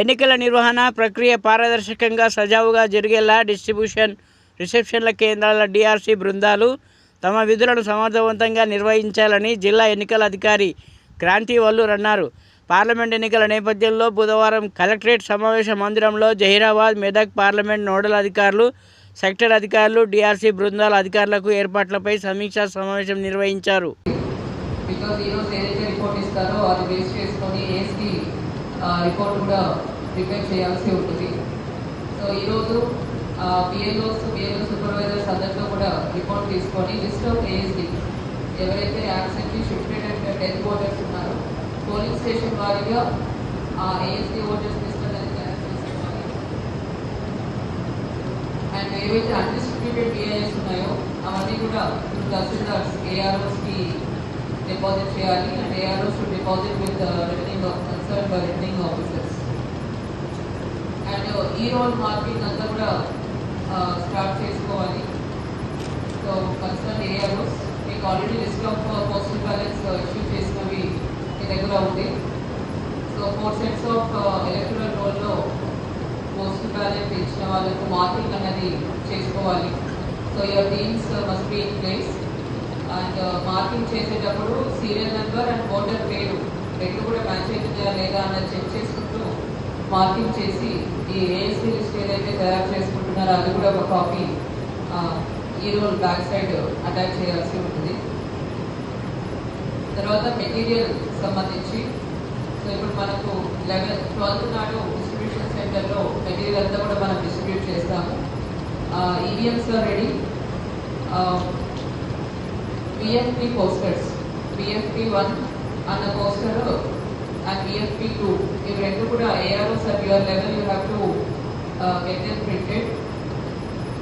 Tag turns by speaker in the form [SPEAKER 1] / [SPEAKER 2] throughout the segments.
[SPEAKER 1] ఎన్నికల నిర్వహణ ప్రక్రియ పారదర్శకంగా సజావుగా జరిగేలా డిస్ట్రిబ్యూషన్ రిసెప్షన్ల కేంద్రాల డిఆర్సీ బృందాలు తమ విధులను సమర్థవంతంగా నిర్వహించాలని జిల్లా ఎన్నికల అధికారి క్రాంతి వల్లూర్ అన్నారు. పార్లమెంట్ ఎన్నికల నేపథ్యంలో బుధవారం కలెక్టరేట్ సమావేశ మందిరంలో జహీరాబాద్ మెదక్ పార్లమెంట్ నోడల్ అధికారులు సెక్టర్ అధికారులు డిఆర్సీ బృందాల అధికారులకు ఏర్పాట్లపై సమీక్షా సమావేశం నిర్వహించారు.
[SPEAKER 2] బికాజ్ ఈరోజు ఏదైతే రిపోర్ట్ ఇస్తారో అది బేస్ చేసుకొని రిపోర్ట్ కూడా ప్రిపేర్ చేయాల్సి ఉంటుంది. సో ఈరోజు పిఎల్ఓస్ పిఎల్ఓ సూపర్వైజర్స్ అందరితో కూడా రిపోర్ట్ తీసుకొని లిస్ట్ ఆఫ్ ఏఎస్డి ఎవరైతే absently shifted and death voters ఉన్నారో పోలింగ్ స్టేషన్ వారీగా ఆ ఏఎస్డి ఓటర్స్ లిస్ట్ అనేది తయారు చేసుకోవాలి అండ్ ఏవైతే అన్డిస్ట్రిబ్యూటెడ్ పిఐఎస్ ఉన్నాయో అవన్నీ కూడా తహసీల్దార్స్ ఏఆర్ఓస్కి డిపాజిట్ చేయాలి and AROs to deposit with returning concern by returning officers and ఈ రోల్ మార్కింగ్ అంతా కూడా స్టార్ట్ చేసుకోవాలి. సో కన్సర్న్ ఏఆర్ఓస్ మీకు already list of postal balance issue చేసినవి మీ దగ్గర ఉంది. So four sets of electoral రోల్లో పోస్ట్ బ్యాలెన్స్ ఇచ్చిన వాళ్ళకు మార్కింగ్ అనేది చేసుకోవాలి. So your teams must be in place and marking uh, చేసేటప్పుడు సీరియల్ నెంబర్ అండ్ ఓటర్ పేరు రెండు కూడా మ్యాచ్ అవుతుందా లేదా అన్నది చెక్ చేసుకుంటూ మార్కింగ్ చేసి ఈ ఏఎస్సీ లిస్ట్ ఏదైతే తయారు చేసుకుంటున్నారో అది కూడా ఒక కాపీ ఈ రోజు బ్యాక్ సైడ్ అటాచ్ చేయాల్సి ఉంటుంది. తర్వాత మెటీరియల్ సంబంధించి సో ఇప్పుడు మనకు లెవెన్ ట్వెల్త్ నాడు డిస్ట్రిబ్యూషన్ సెంటర్లో మెటీరియల్ అంతా కూడా మనం డిస్ట్రిబ్యూట్ చేస్తాము. EVMs ready BFP posters BFP one అన్న పోస్టర్ అండ్ బిఎఫ్పి టూ ఇవి రెండు కూడా AROs at your level you have to get in printed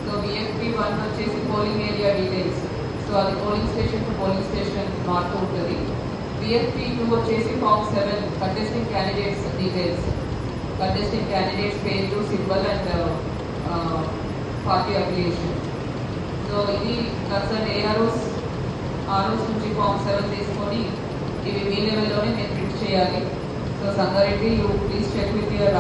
[SPEAKER 2] so BFP one వచ్చేసి పోలింగ్ ఏరియా డీటెయిల్స్ సో అది polling station to polling station మారుతూ ఉంటుంది. BFP two వచ్చేసి form seven contesting candidates details contesting candidates పేరు symbol and party affiliation so ఇది concern AROs ROs నుంచి form seven తీసుకొని ఇవి మీ లెవెల్లోనే నేను ప్రింట్ చేయాలి. So Sangareddy you please check with your